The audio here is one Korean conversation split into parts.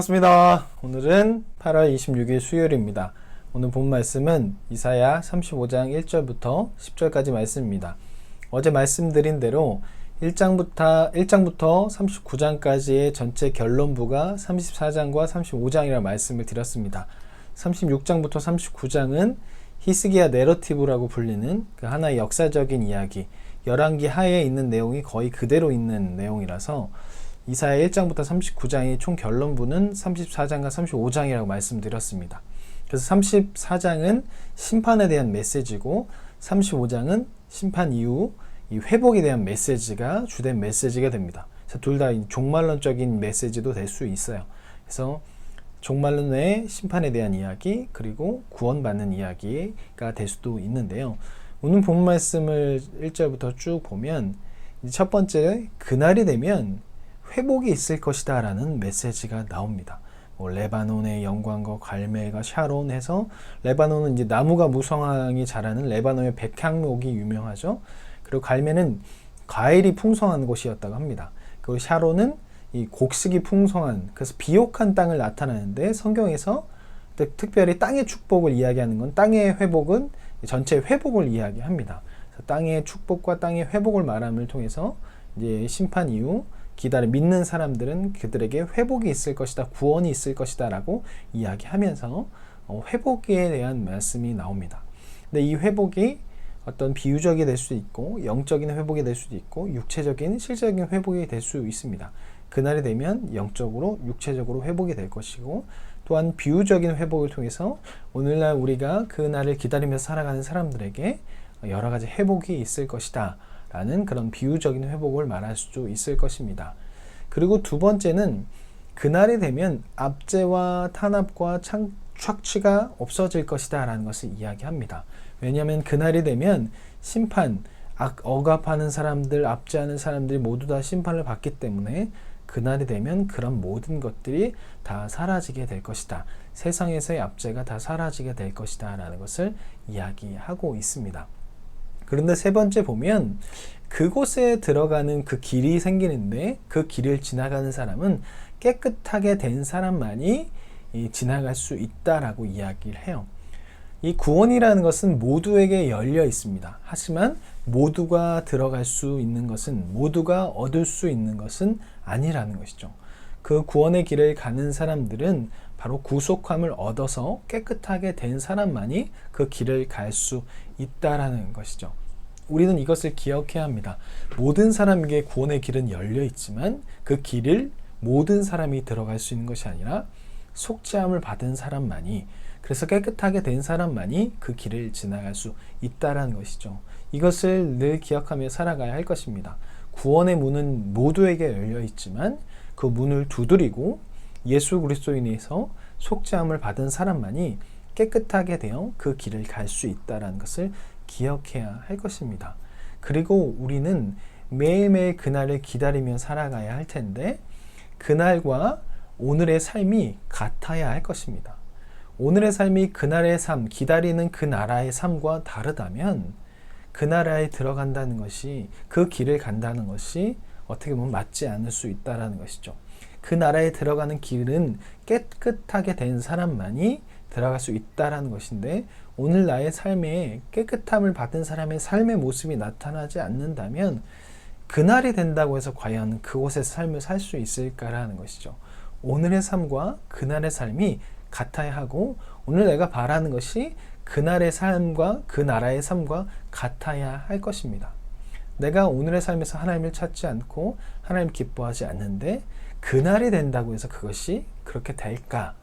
반갑습니다. 오늘은 8월 26일 수요일입니다. 오늘 본 말씀은 이사야 35장 1절부터 10절까지 말씀입니다. 어제 말씀드린 대로 1장부터, 1장부터 39장까지의 전체 결론부가 34장과 35장이라는 말씀을 드렸습니다. 36장부터 39장은 히스기야 내러티브라고 불리는 그 하나의 역사적인 이야기, 열왕기 하에 있는 내용이 거의 그대로 있는 내용이라서 이사야 1장부터 39장의 총 결론부는 34장과 35장이라고 말씀드렸습니다. 그래서 34장은 심판에 대한 메시지고 35장은 심판 이후 이 회복에 대한 메시지가 주된 메시지가 됩니다. 둘 다 종말론적인 메시지도 될 수 있어요. 그래서 종말론 외에 심판에 대한 이야기 그리고 구원받는 이야기가 될 수도 있는데요. 오늘 본 말씀을 1절부터 쭉 보면 첫 번째 그날이 되면 회복이 있을 것이다 라는 메시지가 나옵니다. 뭐 레바논의 영광과 갈매가 샤론 해서 레바논은 이제 나무가 무성하게 자라는 레바논의 백향목이 유명하죠. 그리고 갈매는 과일이 풍성한 곳이었다고 합니다. 그리고 샤론은 이 곡식이 풍성한 그래서 비옥한 땅을 나타내는데 성경에서 특별히 땅의 축복을 이야기하는 건 땅의 회복은 전체 회복을 이야기합니다. 땅의 축복과 땅의 회복을 말함을 통해서 이제 심판 이후 기다려 믿는 사람들은 그들에게 회복이 있을 것이다, 구원이 있을 것이다라고 이야기하면서 어, 회복에 대한 말씀이 나옵니다. 근데 이 회복이 어떤 비유적이 될 수도 있고 영적인 회복이 될 수도 있고 육체적인 실적인 회복이 될 수 있습니다. 그날이 되면 영적으로 육체적으로 회복이 될 것이고 또한 비유적인 회복을 통해서 오늘날 우리가 그 날을 기다리면서 살아가는 사람들에게 여러 가지 회복이 있을 것이다. 라는 그런 비유적인 회복을 말할 수 있을 것입니다. 그리고 두 번째는 그날이 되면 압제와 탄압과 창, 착취가 없어질 것이다 라는 것을 이야기합니다. 왜냐하면 그날이 되면 심판, 악, 억압하는 사람들, 압제하는 사람들이 모두 다 심판을 받기 때문에 그날이 되면 그런 모든 것들이 다 사라지게 될 것이다. 세상에서의 압제가 다 사라지게 될 것이다. 라는 것을 이야기하고 있습니다. 그런데 세 번째 보면 그곳에 들어가는 그 길이 생기는데 그 길을 지나가는 사람은 깨끗하게 된 사람만이 지나갈 수 있다라고 이야기를 해요. 이 구원이라는 것은 모두에게 열려 있습니다. 하지만 모두가 들어갈 수 있는 것은 모두가 얻을 수 있는 것은 아니라는 것이죠. 그 구원의 길을 가는 사람들은 바로 구속함을 얻어서 깨끗하게 된 사람만이 그 길을 갈 수 있다라는 것이죠. 우리는 이것을 기억해야 합니다. 모든 사람에게 구원의 길은 열려 있지만 그 길을 모든 사람이 들어갈 수 있는 것이 아니라 속죄함을 받은 사람만이 그래서 깨끗하게 된 사람만이 그 길을 지나갈 수 있다라는 것이죠. 이것을 늘 기억하며 살아가야 할 것입니다. 구원의 문은 모두에게 열려 있지만 그 문을 두드리고 예수 그리스도인에서 속죄함을 받은 사람만이 깨끗하게 되어 그 길을 갈 수 있다라는 것을 기억해야 할 것입니다. 그리고 우리는 매일매일 그날을 기다리며 살아가야 할 텐데 그날과 오늘의 삶이 같아야 할 것입니다. 오늘의 삶이 그날의 삶, 기다리는 그 나라의 삶과 다르다면 그 나라에 들어간다는 것이 그 길을 간다는 것이 어떻게 보면 맞지 않을 수 있다라는 것이죠. 그 나라에 들어가는 길은 깨끗하게 된 사람만이 들어갈 수 있다라는 것인데 오늘 나의 삶에 깨끗함을 받은 사람의 삶의 모습이 나타나지 않는다면 그날이 된다고 해서 과연 그곳에서 삶을 살 수 있을까라는 것이죠. 오늘의 삶과 그날의 삶이 같아야 하고 오늘 내가 바라는 것이 그날의 삶과 그 나라의 삶과 같아야 할 것입니다. 내가 오늘의 삶에서 하나님을 찾지 않고 하나님 기뻐하지 않는데 그날이 된다고 해서 그것이 그렇게 될까?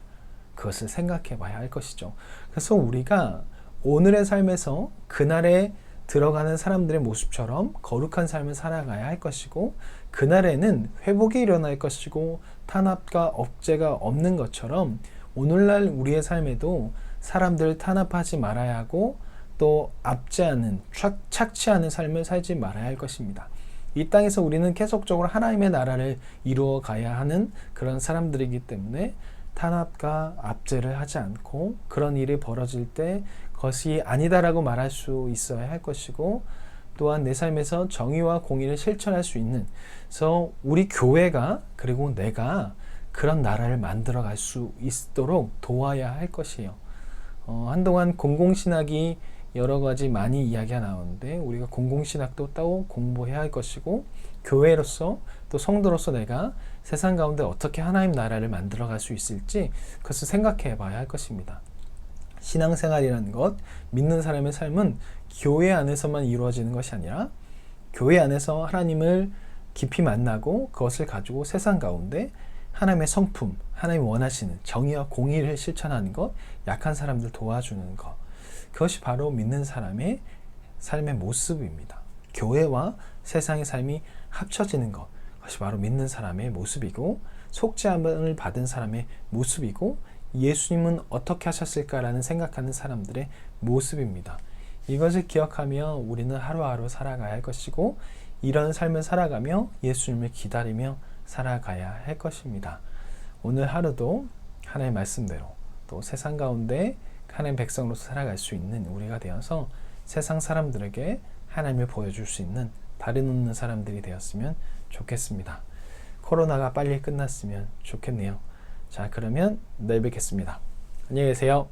그것을 생각해 봐야 할 것이죠. 그래서 우리가 오늘의 삶에서 그날에 들어가는 사람들의 모습처럼 거룩한 삶을 살아가야 할 것이고 그날에는 회복이 일어날 것이고 탄압과 억제가 없는 것처럼 오늘날 우리의 삶에도 사람들을 탄압하지 말아야 하고 또 압제하는 착취하는 삶을 살지 말아야 할 것입니다. 이 땅에서 우리는 계속적으로 하나님의 나라를 이루어 가야 하는 그런 사람들이기 때문에 탄압과 압제를 하지 않고 그런 일이 벌어질 때 그것이 아니다라고 말할 수 있어야 할 것이고 또한 내 삶에서 정의와 공의를 실천할 수 있는 그래서 우리 교회가 그리고 내가 그런 나라를 만들어 갈 수 있도록 도와야 할 것이에요. 어, 한동안 공공신학이 여러 가지 많이 이야기가 나오는데 우리가 공공신학도 따로 공부해야 할 것이고 교회로서 또 성도로서 내가 세상 가운데 어떻게 하나님 나라를 만들어 갈 수 있을지 그것을 생각해 봐야 할 것입니다. 신앙생활이라는 것, 믿는 사람의 삶은 교회 안에서만 이루어지는 것이 아니라 교회 안에서 하나님을 깊이 만나고 그것을 가지고 세상 가운데 하나님의 성품, 하나님 원하시는 정의와 공의를 실천하는 것, 약한 사람들 도와주는 것. 그것이 바로 믿는 사람의 삶의 모습입니다. 교회와 세상의 삶이 합쳐지는 것. 그것이 바로 믿는 사람의 모습이고 속죄함을 받은 사람의 모습이고 예수님은 어떻게 하셨을까라는 생각하는 사람들의 모습입니다. 이것을 기억하며 우리는 하루하루 살아가야 할 것이고 이런 삶을 살아가며 예수님을 기다리며 살아가야 할 것입니다. 오늘 하루도 하나님의 말씀대로 또 세상 가운데 하나님 백성으로서 살아갈 수 있는 우리가 되어서 세상 사람들에게 하나님을 보여줄 수 있는 다리 놓는 사람들이 되었으면 좋겠습니다. 코로나가 빨리 끝났으면 좋겠네요. 자, 그러면 내일 뵙겠습니다. 안녕히 계세요.